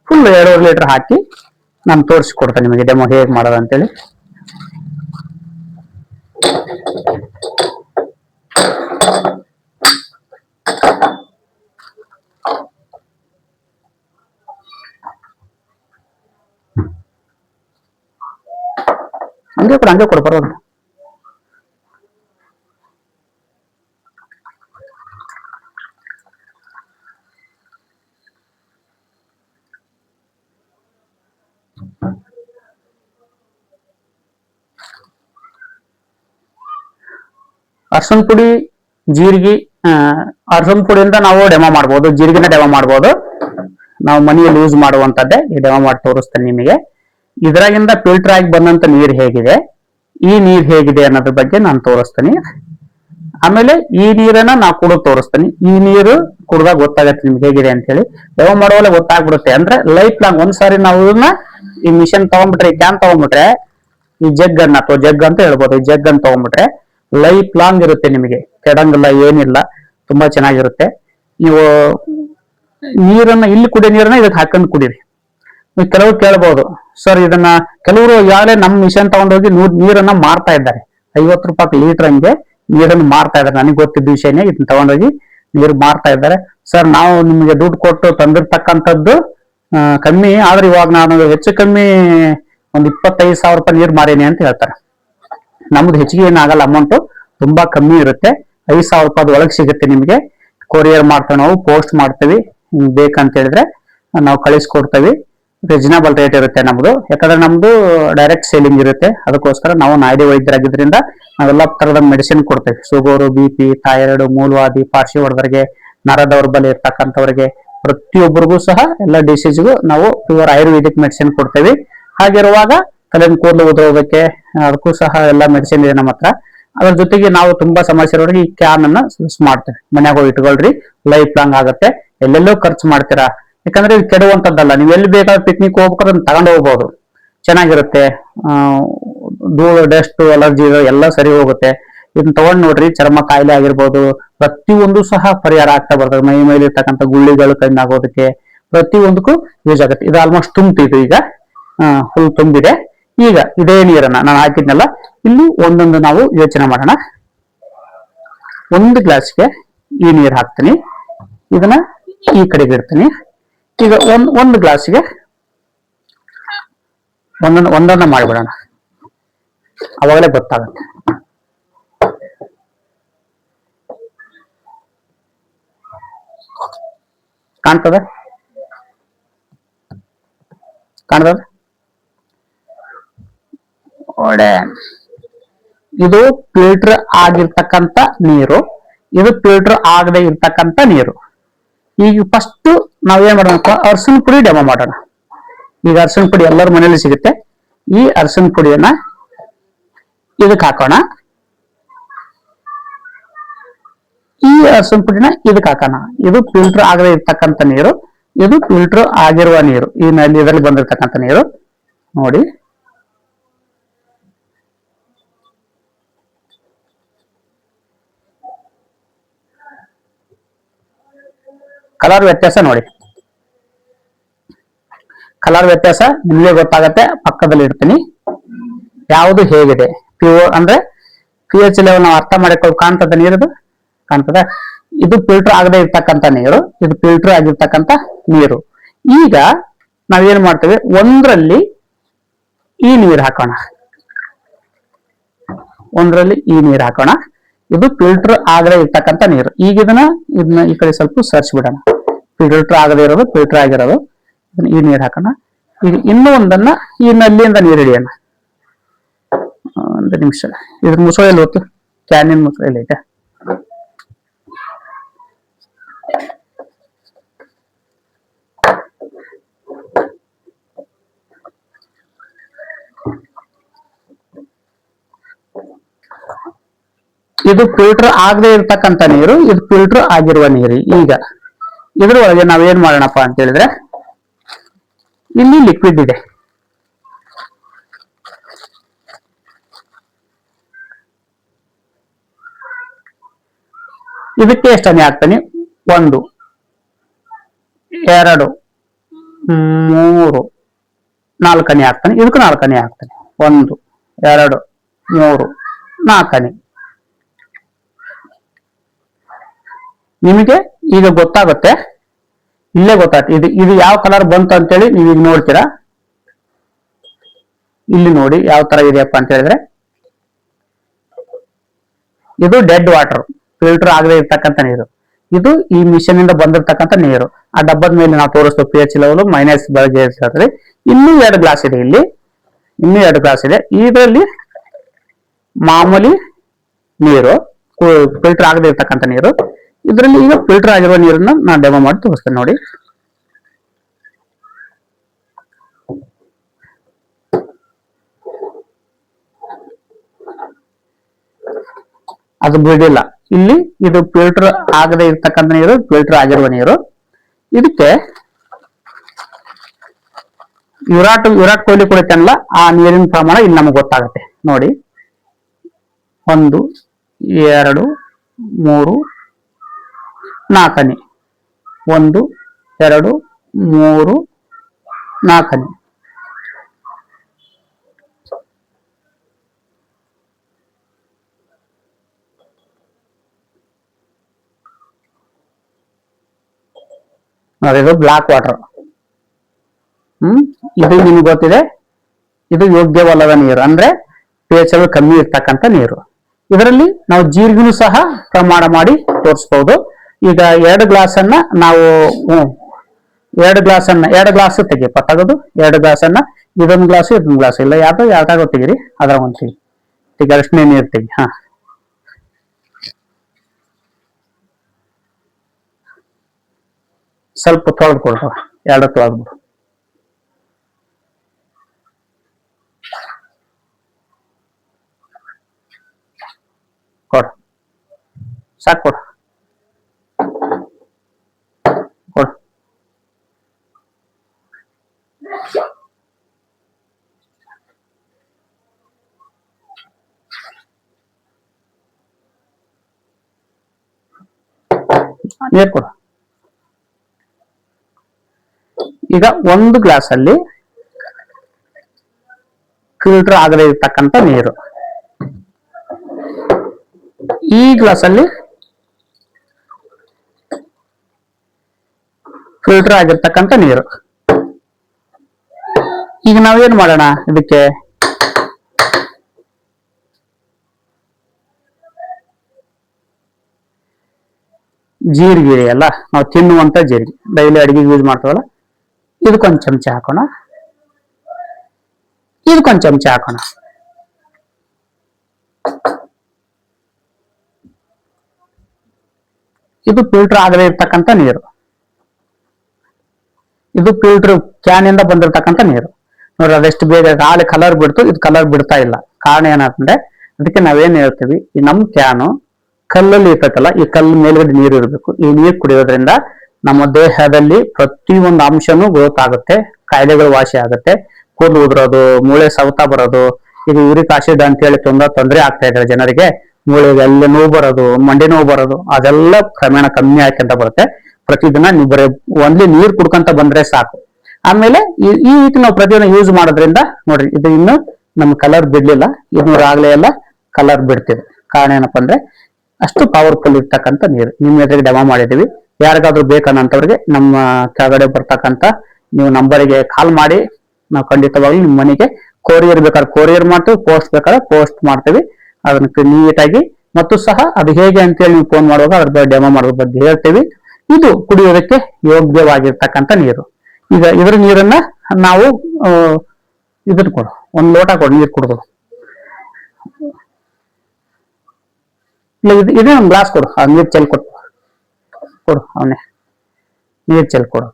ಫುಲ್ ಎರಡೂವರೆ ಲೀಟರ್ ಹಾಕಿ ನಾನು ತೋರಿಸ್ಕೊಡ್ತೇನೆ ನಿಮಗೆ ಡೆಮೋ ಹೇಗೆ ಮಾಡೋದು ಅಂತೇಳಿ. ಹಂಗೆ ಕೊಡು ಹಂಗೆ ಕೊಡು, ಪರವಾಗಿಲ್ಲ. ಅರ್ಶಿನ ಪುಡಿ, ಜೀರಿಗೆ ಅರ್ಸನ್ ಪುಡಿಯಿಂದ ನಾವು ಡೆಮೋ ಮಾಡ್ಬೋದು. ಜೀರಿಗೆನ ಡೆಮೋ ಮಾಡ್ಬೋದು. ನಾವು ಮನೆಯಲ್ಲಿ ಯೂಸ್ ಮಾಡುವಂತದ್ದೇ ಈ ಡೆಮೋ ಮಾಡಿ ತೋರಿಸ್ತೇನೆ ನಿಮಗೆ. ಇದರಾಗಿಂದ ಫಿಲ್ಟರ್ ಆಗಿ ಬಂದಂತ ನೀರು ಹೇಗಿದೆ? ಈ ನೀರು ಹೇಗಿದೆ ಅನ್ನೋದ್ರ ಬಗ್ಗೆ ನಾನು ತೋರಿಸ್ತೀನಿ. ಆಮೇಲೆ ಈ ನೀರನ್ನ ನಾವು ಕೂಡ ತೋರಿಸ್ತೀನಿ. ಈ ನೀರು ಕುಡ್ದಾಗ ಗೊತ್ತಾಗತ್ತೆ ನಿಮ್ಗೆ ಹೇಗಿದೆ ಅಂತ ಹೇಳಿ ಡೆಮೋ ಮಾಡುವಲ್ಲ ಗೊತ್ತಾಗ್ಬಿಡುತ್ತೆ. ಅಂದ್ರೆ ಲೈಫ್ ಲಾಂಗ್ ಒಂದ್ಸಾರಿ ನಾವು ಇದನ್ನ ಈ ಮಿಷನ್ ತಗೊಂಡ್ಬಿಟ್ರೆ ಕ್ಯಾನ್ ತಗೊಂಡ್ಬಿಟ್ರೆ, ಈ ಜಗ್ ಅನ್ನ ಅಥವಾ ಜಗ್ ಅಂತ ಹೇಳ್ಬೋದು. ಈ ಜಗ್ ಅನ್ನ ತಗೊಂಡ್ಬಿಟ್ರೆ ಲೈಫ್ ಲಾಂಗ್ ಇರುತ್ತೆ ನಿಮಗೆ. ಕೆಡಂಗಿಲ್ಲ ಏನಿಲ್ಲ. ತುಂಬಾ ಚೆನ್ನಾಗಿರುತ್ತೆ. ನೀವು ನೀರನ್ನ, ಇಲ್ಲಿ ಕುಡಿಯೋ ನೀರನ್ನ ಇದಕ್ಕೆ ಹಾಕೊಂಡು ಕುಡೀರಿ. ನೀವು ಕೆಲವರು ಕೇಳ್ಬೋದು, ಸರ್, ಇದನ್ನ ಕೆಲವರು ಯಾರೇ ನಮ್ಮ ಮಿಷನ್ ತಗೊಂಡೋಗಿ ನೂರ್ ನೀರನ್ನ ಮಾರ್ತಾ ಇದ್ದಾರೆ. ಐವತ್ತು ರೂಪಾಯಿ ಲೀಟರ್ ಹಂಗೆ ನೀರನ್ನು ಮಾರ್ತಾ ಇದ್ದಾರೆ. ನನಗೆ ಗೊತ್ತಿದ್ದ ವಿಷಯನೇ ಇದನ್ನ ತಗೊಂಡೋಗಿ ನೀರು ಮಾರ್ತಾ ಇದ್ದಾರೆ. ಸರ್, ನಾವು ನಿಮಗೆ ದುಡ್ಡು ಕೊಟ್ಟು ತಂದಿರ್ತಕ್ಕಂಥದ್ದು ಕಮ್ಮಿ. ಆದ್ರೆ ಇವಾಗ ನಾನು ಹೆಚ್ಚು ಕಮ್ಮಿ ಒಂದು ಇಪ್ಪತ್ತೈದು ಸಾವಿರ ರೂಪಾಯಿ ನೀರು ಮಾರೇನಿ ಅಂತ ಹೇಳ್ತಾರೆ. ನಮ್ದು ಹೆಚ್ಚಿಗೆ ಏನಾಗಲ್ಲ ಅಮೌಂಟ್ ತುಂಬಾ ಕಮ್ಮಿ ಇರುತ್ತೆ. ಐದು ಸಾವಿರ ರೂಪಾಯಿ ಒಳಗೆ ಸಿಗುತ್ತೆ ನಿಮಗೆ. ಕೊರಿಯರ್ ಮಾಡ್ತೇವೆ ನಾವು ಪೋಸ್ಟ್ ಮಾಡ್ತೀವಿ. ಬೇಕಂತ ಹೇಳಿದ್ರೆ ನಾವು ಕಳಿಸ್ಕೊಡ್ತೀವಿ. ರೀಸನಬಲ್ ರೇಟ್ ಇರುತ್ತೆ ನಮ್ದು. ಯಾಕಂದ್ರೆ ನಮ್ದು ಡೈರೆಕ್ಟ್ ಸೇಲಿಂಗ್ ಇರುತ್ತೆ. ಅದಕ್ಕೋಸ್ಕರ ನಾವು ನಾಯ್ಡಿ ವೈದ್ಯರಾಗಿದ್ರಿಂದ ನಾವೆಲ್ಲ ತರದ ಮೆಡಿಸಿನ್ ಕೊಡ್ತೇವೆ. ಶುಗರು ಬಿ ಪಿ ಥೈರಾಯ್ಡ್ ಮೂಲವಾದಿ, ಪಾರ್ಶ್ವವರ್ಧರಿಗೆ ನರ ದೌರ್ಬಲ್ಯ ಇರ್ತಕ್ಕಂಥವ್ರಿಗೆ, ಪ್ರತಿಯೊಬ್ಬರಿಗೂ ಸಹ ಎಲ್ಲ ಡಿಸೀಸ್ಗೂ ನಾವು ಪ್ಯೂರ್ ಆಯುರ್ವೇದಿಕ್ ಮೆಡಿಸಿನ್ ಕೊಡ್ತೇವೆ. ಹಾಗಿರುವಾಗ ತಲೆನ ಕೂದಲು ಉದುರೋದಕ್ಕೆ, ಅದಕ್ಕೂ ಸಹ ಎಲ್ಲ ಮೆಡಿಸಿನ್ ಇದೆ ನಮ್ಮ ಹತ್ರ. ಅದ್ರ ಜೊತೆಗೆ ನಾವು ತುಂಬಾ ಸಮಸ್ಯೆ ಇರೋರಿಗೆ ಈ ಕ್ಯಾನ್ ಅನ್ನ ಯೂಸ್ ಮಾಡ್ತೇವೆ ಮನ್ಯಾಗ ಇಟ್ಕೊಳ್ರಿ ಲೈಫ್ ಲಾಂಗ್ ಆಗುತ್ತೆ. ಎಲ್ಲೆಲ್ಲೋ ಖರ್ಚು ಮಾಡ್ತೀರಾ? ಯಾಕಂದ್ರೆ ಇದು ಕೆಡುವಂತದ್ದಲ್ಲ. ನೀವು ಎಲ್ಲಿ ಬೇಕಾದ್ರೆ ಪಿಕ್ನಿಕ್ ಹೋಗ್ಬೇಕಾದ್ರೆ ತಗೊಂಡು ಹೋಗ್ಬೋದು. ಚೆನ್ನಾಗಿರುತ್ತೆ. ಧೂಳ ಡಸ್ಟ್ ಅಲರ್ಜಿ ಎಲ್ಲ ಸರಿ ಹೋಗುತ್ತೆ. ಇದನ್ನ ತಗೊಂಡ್ ನೋಡ್ರಿ, ಚರ್ಮ ಕಾಯಿಲೆ ಆಗಿರ್ಬೋದು. ಪ್ರತಿಯೊಂದು ಸಹ ಪರಿಹಾರ ಆಗ್ತಾ ಬರ್ತದೆ. ಮೈ ಮೇಲೆ ಇರ್ತಕ್ಕಂಥ ಗುಳ್ಳಿಗಳು ಕಮ್ಮಿ ಆಗೋದಕ್ಕೆ ಪ್ರತಿಯೊಂದಕ್ಕೂ ಯೂಸ್ ಆಗುತ್ತೆ. ಇದು ಆಲ್ಮೋಸ್ಟ್ ತುಂಬಿತು ಈಗ. ಫುಲ್ ತುಂಬಿದೆ. ಈಗ ಇದೇ ನೀರನ್ನ ನಾನು ಹಾಕಿದ್ನಲ್ಲ, ಇಲ್ಲಿ ಒಂದೊಂದು ನಾವು ಯೋಚನೆ ಮಾಡೋಣ. ಒಂದು ಗ್ಲಾಸ್ಗೆ ಈ ನೀರು ಹಾಕ್ತೀನಿ. ಇದನ್ನ ಈ ಕಡೆಗೆ ಇಡ್ತೀನಿ. ಈಗ ಒಂದ್, ಒಂದು ಗ್ಲಾಸ್ಗೆ ಒಂದೊಂದು ಒಂದನ್ನ ಮಾಡಿಬಿಡೋಣ. ಅವಾಗಲೇ ಗೊತ್ತಾಗುತ್ತೆ. ಕಾಣ್ತದೆ? ಕಾಣ್ತದೆ? ಒಳ್ಳೆ. ಇದು ಫಿಲ್ಟರ್ ಆಗಿರ್ತಕ್ಕಂತ ನೀರು. ಇದು ಫಿಲ್ಟರ್ ಆಗದೆ ಇರ್ತಕ್ಕಂತ ನೀರು. ಈಗ ಫಸ್ಟ್ ನಾವೇನ್ ಮಾಡೋಣ ಅರ್ಶಿನ ಪುಡಿ ಡೆಮೋ ಮಾಡೋಣ. ಈಗ ಅರ್ಶಿನ ಪುಡಿ ಎಲ್ಲರ ಮನೇಲಿ ಸಿಗುತ್ತೆ. ಈ ಅರ್ಶಿನ ಪುಡಿಯನ್ನ ಇದಕ್ಕೆ ಹಾಕೋಣ. ಈ ಅರ್ಶಿನ ಪುಡಿನ ಇದಕ್ಕೆ ಹಾಕೋಣ. ಇದು ಫಿಲ್ಟರ್ ಆಗದೆ ಇರ್ತಕ್ಕಂಥ ನೀರು. ಇದು ಫಿಲ್ಟರ್ ಆಗಿರುವ ನೀರು. ಈ ನಲ್ಲಿ ಇದರಲ್ಲಿ ಬಂದಿರ್ತಕ್ಕಂಥ ನೀರು. ನೋಡಿ. ಕಲರ್ ವ್ಯತ್ಯಾಸ ನೋಡಿ. ಕಲರ್ ವ್ಯತ್ಯಾಸ ನಿಮಗೆ ಗೊತ್ತಾಗತ್ತೆ, ಪಕ್ಕದಲ್ಲಿ ಇಡ್ತೀನಿ. ಯಾವುದು ಹೇಗಿದೆ? ಪ್ಯೂರ್ ಅಂದ್ರೆ ಪಿ ಎಚ್ ಲೆವೆಲ್ ನಾವು ಅರ್ಥ ಮಾಡಿಕೊಂಡು ಕಾಣ್ತದ ನೀರದು? ಕಾಣ್ತದ? ಇದು ಫಿಲ್ಟರ್ ಆಗದೆ ಇರ್ತಕ್ಕಂಥ ನೀರು, ಇದು ಫಿಲ್ಟರ್ ಆಗಿರ್ತಕ್ಕಂಥ ನೀರು. ಈಗ ನಾವೇನ್ ಮಾಡ್ತೇವೆ? ಒಂದರಲ್ಲಿ ಈ ನೀರು ಹಾಕೋಣ. ಒಂದರಲ್ಲಿ ಈ ನೀರು ಹಾಕೋಣ. ಇದು ಫಿಲ್ಟರ್ ಆಗದೆ ಇರ್ತಕ್ಕಂಥ ನೀರು. ಈಗ ಇದನ್ನ ಇದನ್ನ ಈ ಕಡೆ ಸ್ವಲ್ಪ ಸರ್ಚ್ ಬಿಡೋಣ. ಫಿಲ್ಟರ್ ಆಗದೆ ಇರೋದು ಫಿಲ್ಟರ್ ಆಗಿರೋದು. ಈ ನೀರು ಹಾಕೋಣ. ಈಗ ಇನ್ನೂ ಒಂದನ್ನ ಈ ನಲ್ಲಿಯಿಂದ ನೀರು ಹಿಡಿಯೋಣ. ಒಂದು ನಿಮಿಷ. ಇದ್ರ ಮುಸುಳೆಯಲ್ಲಿ ಹೊತ್ತು ಕ್ಯಾನಿನ ಮುಸುಳೆಯಲ್ಲಿ ಐತೆ. ಇದು ಫಿಲ್ಟರ್ ಆಗದೆ ಇರ್ತಕ್ಕಂಥ ನೀರು, ಇದು ಫಿಲ್ಟರ್ ಆಗಿರುವ ನೀರು. ಈಗ ಇದ್ರೊಳಗೆ ನಾವೇನ್ ಮಾಡೋಣಪ್ಪ ಅಂತ ಹೇಳಿದ್ರೆ, ಇಲ್ಲಿ ಲಿಕ್ವಿಡ್ ಇದೆ. ಇದಕ್ಕೆ ಎಷ್ಟನೇ ಹಾಕ್ತಾನೆ ಒಂದು, ಎರಡು, ಮೂರು, ನಾಲ್ಕನೇ ಹಾಕ್ತಾನೆ ಇದಕ್ಕೂ ನಾಲ್ಕನೇ ಹಾಕ್ತಾನೆ ಒಂದು, ಎರಡು, ಮೂರು, ನಾಲ್ಕನೇ. ನಿಮಗೆ ಈಗ ಗೊತ್ತಾಗುತ್ತೆ. ಇಲ್ಲೇ ಗೊತ್ತಾಗುತ್ತೆ ಇದು ಇದು ಯಾವ ಕಲರ್ ಬಂತು ಅಂತೇಳಿ ನೀವು ಈಗ ನೋಡ್ತೀರಾ? ಇಲ್ಲಿ ನೋಡಿ ಯಾವ ತರ ಇದೆಯಪ್ಪ ಅಂತ ಹೇಳಿದ್ರೆ. ಇದು ಡೆಡ್ ವಾಟರ್ ಫಿಲ್ಟರ್ ಆಗದೆ ಇರ್ತಕ್ಕಂಥ ನೀರು. ಇದು ಈ ಮಿಷನ್ ಇಂದ ಬಂದಿರತಕ್ಕಂಥ ನೀರು. ಆ ಡಬ್ಬದ ಮೇಲೆ ನಾವು ತೋರಿಸ್ತು ಪಿ ಎಚ್ ಲೆವೆಲ್ ಮೈನಸ್ ಬೆಳಗ್ಗೆ ಇರ್ತದೆ ಇನ್ನೂ ಎರಡು ಗ್ಲಾಸ್ ಇದೆ ಇಲ್ಲಿ. ಇನ್ನೂ ಎರಡು ಗ್ಲಾಸ್ ಇದೆ. ಇದರಲ್ಲಿ ಮಾಮೂಲಿ ನೀರು ಫಿಲ್ಟರ್ ಆಗದೆ ಇರ್ತಕ್ಕಂಥ ನೀರು. ಇದರಲ್ಲಿ ಈಗ ಫಿಲ್ಟರ್ ಆಗಿರುವ ನೀರನ್ನ ನಾನು ಡೆಮೋ ಮಾಡಿ ತೋರಿಸ್ತೇನೆ ನೋಡಿ. ಅದು ಬಿಡಿಲ್ಲ ಇಲ್ಲಿ ಇದು ಫಿಲ್ಟರ್ ಆಗದೆ ಇರ್ತಕ್ಕಂಥ ನೀರು ಫಿಲ್ಟರ್ ಆಗಿರುವ ನೀರು. ಇದಕ್ಕೆ ವಿರಾಟ್ ವಿರಾಟ್ ಕೊಹ್ಲಿ ಕುಡಿತಾನಲ್ಲ ಆ ನೀರಿನ ಪ್ರಮಾಣ ಇಲ್ಲಿ ನಮಗೆ ಗೊತ್ತಾಗುತ್ತೆ. ನೋಡಿ. ಒಂದು, ಎರಡು, ಮೂರು ನಾಲ್ಕನೇ. ಒಂದು, ಎರಡು, ಮೂರು, ನಾಲ್ಕನೇ. ನೋಡಿ ಇದು ಬ್ಲಾಕ್ ವಾಟರ್ ಹ್ಮ್? ಇದು ನಿಮ್ಗೆ ಗೊತ್ತಿದೆ? ಇದು ಯೋಗ್ಯವಲ್ಲದ ನೀರು. ಅಂದ್ರೆ ಪಿ ಎಚ್ ಕಮ್ಮಿ ಇರ್ತಕ್ಕಂಥ ನೀರು. ಇದರಲ್ಲಿ ನಾವು ಜೀರಿಗೆನೂ ಸಹ ಪ್ರಮಾಣ ಮಾಡಿ ತೋರಿಸ್ಬೋದು. ಈಗ ಎರಡು ಗ್ಲಾಸ್ ಅನ್ನ ನಾವು ಎರಡು ಗ್ಲಾಸ್ ಅನ್ನ ಎರಡು ಗ್ಲಾಸ್ ತೆಗಿಯಪ್ಪ ತೆಗೆದು ಎರಡು ಗ್ಲಾಸ್ ಅನ್ನ ಇದೊಂದು ಗ್ಲಾಸ್ ಇದೊಂದು ಗ್ಲಾಸ್. ಇಲ್ಲ, ಯಾವ್ದು ಯಾವ್ದಾಗ ತೆಗಿರಿ, ಅದರ ಒಂದು ತೆಗಿ. ತೆಗಿ ಅರಿಶಿನ ನೀರು ತೆಗಿ, ಹಾ. ಸ್ವಲ್ಪ ತೊಳೆದು ಕೊಡ್ತವ ಎರಡು ತೊಳೆದ್ಬಿಡು. ಕೊಡು. ಸಾಕು ಕೊಡು. ನೀರು ಕೊಡು. ಈಗ ಒಂದು ಗ್ಲಾಸ್ ಅಲ್ಲಿ ಫಿಲ್ಟರ್ ಆಗದೆ ಇರ್ತಕ್ಕಂಥ ನೀರು. ಈ ಗ್ಲಾಸ್ ಅಲ್ಲಿ ಫಿಲ್ಟರ್ ಆಗಿರ್ತಕ್ಕಂಥ ನೀರು. ಈಗ ನಾವೇನ್ ಮಾಡೋಣ ಇದಕ್ಕೆ? ಜೀರಿಗೆ ಅಲ್ಲ ನಾವು ತಿನ್ನುವಂತ ಜೀರಿಗೆ. ಡೈಲಿ ಅಡಿಗೆ ಯೂಸ್ ಮಾಡ್ತೀವಲ್ಲ? ಇದಕ್ಕೊಂದು ಚಮಚ ಹಾಕೋಣ. ಇದಕ್ಕೊಂದು ಚಮಚ ಹಾಕೋಣ. ಇದು ಫಿಲ್ಟರ್ ಆಗದೆ ಇರ್ತಕ್ಕಂಥ ನೀರು. ಇದು ಫಿಲ್ಟರ್ ಕ್ಯಾನ್ ಇಂದ ಬಂದಿರತಕ್ಕಂಥ ನೀರು. ನೋಡ್ರಿ, ಅದೆಷ್ಟು ಬೇಗ ಗಾಳಿ ಕಲರ್ ಬಿಡ್ತು, ಇದು ಕಲರ್ ಬಿಡ್ತಾ ಇಲ್ಲ. ಕಾರಣ ಏನಂತಂದ್ರೆ ಅದಕ್ಕೆ ನಾವೇನ್ ಹೇಳ್ತೀವಿ? ಈ ನಮ್ ಕ್ಯಾನು ಕಲ್ಲಲ್ಲಿ ಇರ್ತೈತಲ್ಲ, ಈ ಕಲ್ಲು ಮೇಲ್ಗಡೆ ನೀರು ಇರಬೇಕು. ಈ ನೀರು ಕುಡಿಯೋದ್ರಿಂದ ನಮ್ಮ ದೇಹದಲ್ಲಿ ಪ್ರತಿಯೊಂದು ಅಂಶನೂ ಗ್ರೋತ್ ಆಗುತ್ತೆ, ಕಾಯಿಲೆಗಳು ವಾಸಿ ಆಗುತ್ತೆ. ಕೂದಲು ಉದುರೋದು, ಮೂಳೆ ಸವತ ಬರೋದು, ಇದು ಯೂರಿಕ್ ಆಸಿಡ್ ಅಂತ ಹೇಳಿ ತುಂಬಾ ತೊಂದರೆ ಆಗ್ತಾ ಇದೆ ಜನರಿಗೆ. ಮೂಳೆಗೆ ಅಲ್ಲಿ ನೋವು ಬರೋದು, ಮಂಡಿ ನೋವು ಬರೋದು, ಅದೆಲ್ಲ ಕ್ರಮೇಣ ಕಮ್ಮಿ ಆಯ್ಕೊಂತ ಬರುತ್ತೆ. ಪ್ರತಿದಿನ ನೀವು ಬರೀ ಒಂದ್ಲಿ ನೀರ್ ಕುಡ್ಕೊಂತ ಬಂದ್ರೆ ಸಾಕು. ಆಮೇಲೆ ಈ ಈ ರೀತಿ ನಾವು ಪ್ರತಿದಿನ ಯೂಸ್ ಮಾಡೋದ್ರಿಂದ ನೋಡ್ರಿ, ಇದು ಇನ್ನು ನಮ್ ಕಲರ್ ಬಿಡ್ಲಿಲ್ಲ. ಇನ್ನು ಆಗ್ಲೇ ಎಲ್ಲ ಕಲರ್ ಬಿಡ್ತಿದೆ. ಕಾರಣ ಏನಪ್ಪಾ ಅಂದ್ರೆ ಅಷ್ಟು ಪವರ್ಫುಲ್ ಇರ್ತಕ್ಕಂಥ ನೀರು. ನಿಮ್ಮ ಎದುರಿಗೆ ಡೆಮೋ ಮಾಡಿದೀವಿ ಯಾರಿಗಾದ್ರೂ ಬೇಕನ್ನಂಥವ್ರಿಗೆ ನಮ್ಮ ಕೆಳಗಡೆ ಬರ್ತಕ್ಕಂಥ ನೀವು ನಂಬರಿಗೆ ಕಾಲ್ ಮಾಡಿ. ನಾವು ಖಂಡಿತವಾಗ್ಲೂ ನಿಮ್ಮ ಮನೆಗೆ ಕೊರಿಯರ್ ಬೇಕಾದ್ರೆ ಕೊರಿಯರ್ ಮಾಡ್ತೀವಿ ಪೋಸ್ಟ್ ಬೇಕಾದ್ರೆ ಪೋಸ್ಟ್ ಮಾಡ್ತೀವಿ. ಅದನ್ನ ನೀಟಾಗಿ ಮತ್ತು ಸಹ ಅದು ಹೇಗೆ ಅಂತೇಳಿ ನೀವು ಫೋನ್ ಮಾಡುವಾಗ ಅದ್ರ ಬಗ್ಗೆ ಡೆಮೋ ಮಾಡೋದ್ರ ಬಗ್ಗೆ ಹೇಳ್ತೀವಿ. ಇದು ಕುಡಿಯೋದಕ್ಕೆ ಯೋಗ್ಯವಾಗಿರ್ತಕ್ಕಂಥ ನೀರು. ಈಗ ಇದ್ರ ನೀರನ್ನ ನಾವು ಇದನ್ನ ಕೊಡು. ಒಂದು ಲೋಟ ಕೊಡು, ನೀರು ಕುಡಿದು. ಇಲ್ಲ, ಇದು ಇದೇ ಒಂದು ಗ್ಲಾಸ್ ಕೊಡು. ಆ ನೀರು ಚೆಲ್ ಕೊಡು. ಕೊಡು, ಅವನೇ. ನೀರು ಚೆಲ್ ಕೊಡು.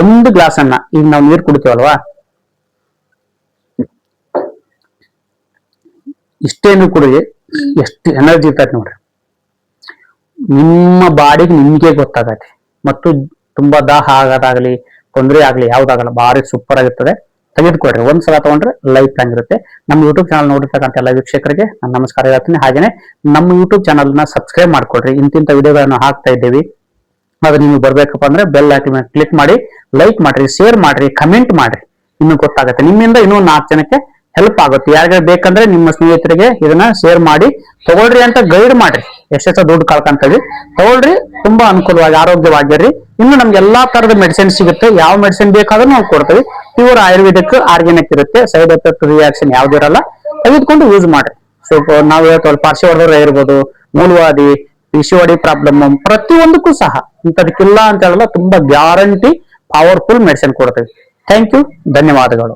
ಒಂದು ಗ್ಲಾಸ್ ಅನ್ನ ಈಗ ನಾವು ನೀರು ಕುಡಿತೀವಲ್ವಾ? ಇಷ್ಟೇನು ಕುಡಿದು ಎಷ್ಟು ಎನರ್ಜಿ ಇರ್ತೈತೆ ನೋಡ್ರಿ. ನಿಮ್ಮ ಬಾಡಿಗೆ ನಿಮ್ಗೆ ಗೊತ್ತಾಗತ್ತೆ. ಮತ್ತು ತುಂಬಾ ದಾಹ ಆಗೋದಾಗ್ಲಿ ತೊಂದರೆ ಆಗ್ಲಿ ಯಾವ್ದಾಗಲ್ಲ, ಭಾರಿ ಸೂಪರ್ ಆಗಿರ್ತದೆ. ತೆಗೆದುಕೊಡ್ರಿ ಒಂದ್ಸಲ ತಗೊಂಡ್ರೆ ಲೈಫ್ ಟೈಮ್ ಇರುತ್ತೆ. ನಮ್ಮ ಯೂಟ್ಯೂಬ್ ಚಾನಲ್ ನೋಡಿರ್ತಕ್ಕಂಥ ಎಲ್ಲ ವೀಕ್ಷಕರಿಗೆ ನಾನು ನಮಸ್ಕಾರ ಹೇಳ್ತೀನಿ. ಹಾಗೇನೆ ನಮ್ಮ ಯೂಟ್ಯೂಬ್ ಚಾನಲ್ನ ಸಬ್ಸ್ಕ್ರೈಬ್ ಮಾಡ್ಕೊಡ್ರಿ ಇಂತಿಂತ ವಿಡಿಯೋಗಳನ್ನು ಹಾಕ್ತಾ ಇದ್ದೀವಿ. ಅದು ನೀವು ಬರ್ಬೇಕಪ್ಪ ಅಂದ್ರೆ ಬೆಲ್ ಐಕನ್ ಕ್ಲಿಕ್ ಮಾಡಿ ಲೈಕ್ ಮಾಡ್ರಿ ಶೇರ್ ಮಾಡ್ರಿ ಕಮೆಂಟ್ ಮಾಡ್ರಿ. ಇನ್ನು ಗೊತ್ತಾಗುತ್ತೆ. ನಿಮ್ಮಿಂದ ಇನ್ನೂ ನಾಲ್ಕು ಜನಕ್ಕೆ ಹೆಲ್ಪ್ ಆಗುತ್ತೆ. ಯಾರಿಗೆ ಬೇಕಂದ್ರೆ ನಿಮ್ಮ ಸ್ನೇಹಿತರಿಗೆ ಇದನ್ನ ಶೇರ್ ಮಾಡಿ, ತಗೊಳ್ರಿ ಅಂತ ಗೈಡ್ ಮಾಡ್ರಿ. ಎಷ್ಟೆಷ್ಟ ದುಡ್ಡು ಕಳ್ಕೊಂತೀವಿ ತಗೊಳ್ರಿ, ತುಂಬಾ ಅನುಕೂಲವಾಗಿ, ಆರೋಗ್ಯವಾಗಿರ್ರಿ. ಇನ್ನು ನಮ್ಗೆ ಎಲ್ಲಾ ತರದ ಮೆಡಿಸಿನ್ ಸಿಗುತ್ತೆ. ಯಾವ ಮೆಡಿಸಿನ್ ಬೇಕಾದ್ರೂ ನಾವು ಕೊಡ್ತೀವಿ. ಪ್ಯೂರ್ ಆಯುರ್ವೇದಿಕ್ ಆರ್ಗ್ಯಾನಿಕ್ ಇರುತ್ತೆ. ಸೈಡ್ ಎಫೆಕ್ಟ್ ರಿಯಾಕ್ಷನ್ ಯಾವ್ದು ಇರಲ್ಲ. ತೆಗೆದುಕೊಂಡು ಯೂಸ್ ಮಾಡ್ರಿ. ಸೊ ನಾವು ಹೇಳ್ತೀವಲ್ಲ ಪಾರ್ಶ್ವವರ್ಧರ ಇರ್ಬೋದು ಮೂಲವಾದಿ ಪಿಸಿಒಡಿ ಪ್ರಾಬ್ಲಮ್ ಪ್ರತಿಯೊಂದಕ್ಕೂ ಸಹ ಇಂಥದಕ್ಕಿಲ್ಲ ಅಂತ ಹೇಳಲ್ಲ, ತುಂಬಾ ಗ್ಯಾರಂಟಿ ಪವರ್ಫುಲ್ ಮೆಡಿಸಿನ್ ಕೊಡ್ತೀವಿ. ಥ್ಯಾಂಕ್ ಯು ಧನ್ಯವಾದಗಳು.